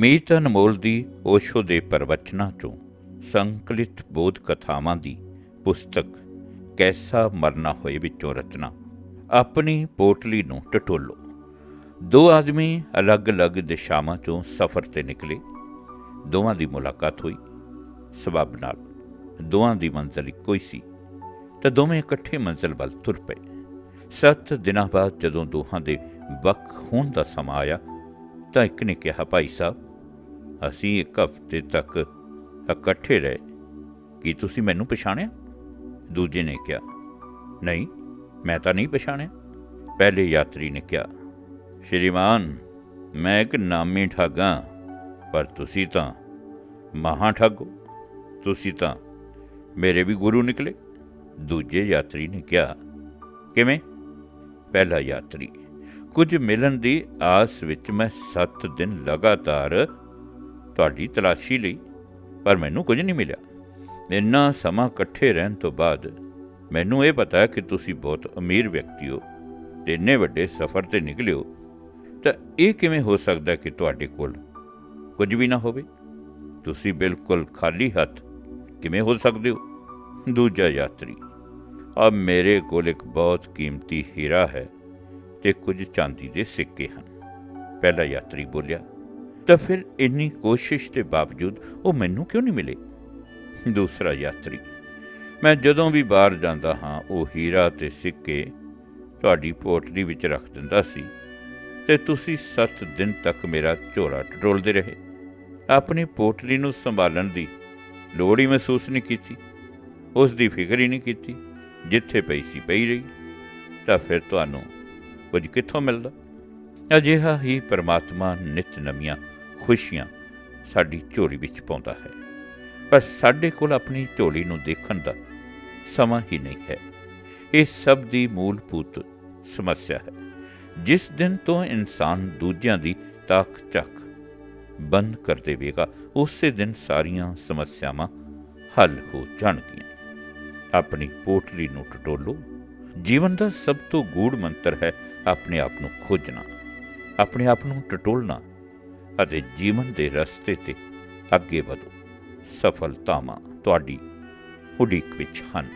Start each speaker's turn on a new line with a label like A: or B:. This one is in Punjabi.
A: ਮੀਤ ਅਨਮੋਲ ਦੀ ਓਸ਼ੋ ਦੇ ਪ੍ਰਵਚਨਾਂ ਚੋਂ ਸੰਕਲਿਤ ਬੋਧ ਕਥਾਵਾਂ ਦੀ ਪੁਸਤਕ ਕੈਸਾ ਮਰਨਾ ਹੋਏ ਵਿੱਚੋਂ ਰਚਨਾ। ਆਪਣੀ ਪੋਟਲੀ ਨੂੰ ਟਟੋਲੋ। ਦੋ ਆਦਮੀ ਅਲੱਗ-ਅਲੱਗ ਦਿਸ਼ਾਵਾਂ ਚੋਂ ਸਫ਼ਰ ਤੇ ਨਿਕਲੇ। ਦੋਵਾਂ ਦੀ ਮੁਲਾਕਾਤ ਹੋਈ। ਸਬਬ ਨਾਲ ਦੋਵਾਂ ਦੀ ਮੰਜ਼ਿਲ ਇੱਕੋ ਹੀ ਸੀ ਤਾਂ ਦੋਵੇਂ ਇਕੱਠੇ ਮੰਜ਼ਿਲ ਵੱਲ ਤੁਰ ਪਏ। ਸੱਤ ਦਿਨਾਂ ਬਾਅਦ ਜਦੋਂ ਦੋਹਾਂ ਦੇ ਵੱਖ ਹੋਣ ਦਾ ਸਮਾਂ ਆਇਆ ਤਾਂ ਇੱਕ ਨੇ ਕਿਹਾ, ਭਾਈ ਸਾਹਿਬ ਅਸੀਂ ਇੱਕ ਹਫ਼ਤੇ ਤੱਕ ਇਕੱਠੇ ਰਹੇ। ਕੀ ਤੁਸੀਂ ਮੈਨੂੰ ਪਛਾਣਿਆ? ਦੂਜੇ ਨੇ ਕਿਹਾ, ਨਹੀਂ, ਮੈਂ ਤਾਂ ਨਹੀਂ ਪਛਾਣਿਆ। ਪਹਿਲੇ ਯਾਤਰੀ ਨੇ ਕਿਹਾ, ਸ਼੍ਰੀਮਾਨ, ਮੈਂ ਇੱਕ ਨਾਮੀ ਠੱਗਾ ਪਰ ਤੁਸੀਂ ਤਾਂ ਮਹਾਂ ਠੱਗ ਤੁਸੀਂ ਤਾਂ ਮੇਰੇ ਵੀ ਗੁਰੂ ਨਿਕਲੇ। ਦੂਜੇ ਯਾਤਰੀ ਨੇ ਕਿਹਾ, ਕਿਵੇਂ? ਪਹਿਲਾ ਯਾਤਰੀ, ਕੁਝ ਮਿਲਣ ਦੀ ਆਸ ਵਿੱਚ ਮੈਂ 7 ਦਿਨ ਲਗਾਤਾਰ ਤੁਹਾਡੀ ਤਲਾਸ਼ੀ ਲਈ, ਪਰ ਮੈਨੂੰ ਕੁਝ ਨਹੀਂ ਮਿਲਿਆ। ਇੰਨਾ ਸਮਾਂ ਇਕੱਠੇ ਰਹਿਣ ਤੋਂ ਬਾਅਦ ਮੈਨੂੰ ਇਹ ਪਤਾ ਕਿ ਤੁਸੀਂ ਬਹੁਤ ਅਮੀਰ ਵਿਅਕਤੀ ਹੋ ਤੇ ਇੰਨੇ ਵੱਡੇ ਸਫ਼ਰ ਤੇ ਨਿਕਲੇ ਹੋ ਤਾਂ ਇਹ ਕਿਵੇਂ ਹੋ ਸਕਦਾ ਕਿ ਤੁਹਾਡੇ ਕੋਲ ਕੁਝ ਵੀ ਨਾ ਹੋਵੇ? ਤੁਸੀਂ ਬਿਲਕੁਲ ਖਾਲੀ ਹੱਥ ਕਿਵੇਂ ਹੋ ਸਕਦੇ ਹੋ? ਦੂਜਾ ਯਾਤਰੀ ਆ ਮੇਰੇ ਕੋਲ ਇੱਕ ਬਹੁਤ ਕੀਮਤੀ ਹੀਰਾ ਹੈ ਤੇ ਕੁਝ ਚਾਂਦੀ ਦੇ ਸਿੱਕੇ ਹਨ। ਪਹਿਲਾ ਯਾਤਰੀ ਬੋਲਿਆ ਤਾਂ ਫਿਰ ਇੰਨੀ ਕੋਸ਼ਿਸ਼ ਦੇ ਬਾਵਜੂਦ ਉਹ ਮੈਨੂੰ ਕਿਉਂ ਨਹੀਂ ਮਿਲੇ? ਦੂਸਰਾ ਯਾਤਰੀ, ਮੈਂ ਜਦੋਂ ਵੀ ਬਾਹਰ ਜਾਂਦਾ ਹਾਂ, ਉਹ ਹੀਰਾ ਤੇ ਸਿੱਕੇ ਤੁਹਾਡੀ ਪੋਟਲੀ ਵਿੱਚ ਰੱਖ ਦਿੰਦਾ ਸੀ ਤੇ ਤੁਸੀਂ 7 ਦਿਨ ਤੱਕ ਮੇਰਾ ਝੋਲਾ ਟਟੋਲਦੇ ਰਹੇ। ਆਪਣੀ ਪੋਟਲੀ ਨੂੰ ਸੰਭਾਲਣ ਦੀ ਲੋੜ ਹੀ ਮਹਿਸੂਸ ਨਹੀਂ ਕੀਤੀ, ਉਸ ਦੀ ਫਿਕਰ ਹੀ ਨਹੀਂ ਕੀਤੀ, ਜਿੱਥੇ ਪਈ ਸੀ ਪਈ ਰਹੀ, ਤਾਂ ਫਿਰ ਤੁਹਾਨੂੰ ਕੁਝ ਕਿੱਥੋਂ ਮਿਲਦਾ? ਅਜਿਹਾ ਹੀ ਪਰਮਾਤਮਾ ਨਿਤ ਨਵੀਆਂ ਖੁਸ਼ੀਆਂ ਸਾਡੀ ਝੋਲੀ ਵਿੱਚ ਪਾਉਂਦਾ ਹੈ। ਪਰ ਸਾਡੇ ਕੋਲ ਆਪਣੀ ਝੋਲੀ ਨੂੰ ਦੇਖਣ ਦਾ ਸਮਾਂ ਹੀ ਨਹੀਂ ਹੈ। ਇਹ ਸਭ ਦੀ ਮੂਲਭੂਤ ਸਮੱਸਿਆ ਹੈ। ਜਿਸ ਦਿਨ ਤੋਂ ਇਨਸਾਨ ਦੂਜਿਆਂ ਦੀ ਤਾਕ ਚੱਕ ਬੰਦ ਕਰ ਦੇਵੇਗਾ, ਉਸੇ ਦਿਨ ਸਾਰੀਆਂ ਸਮੱਸਿਆਵਾਂ ਹੱਲ ਹੋ ਜਾਣਗੀਆਂ। ਆਪਣੀ ਪੋਟਲੀ ਨੂੰ ਟਟੋਲੋ। ਜੀਵਨ ਦਾ ਸਭ ਤੋਂ ਗੂੜ ਮੰਤਰ ਹੈ ਆਪਣੇ ਆਪ ਨੂੰ ਖੋਜਣਾ। ਆਪਣੇ ਆਪ ਨੂੰ ਟਟੋਲਣਾ ਅਤੇ ਜੀਵਨ ਦੇ ਰਸਤੇ ਤੇ ਅੱਗੇ ਵਧੋ। ਸਫਲਤਾਵਾਂ ਤੁਹਾਡੀ ਉਡੀਕ ਵਿੱਚ ਹਨ।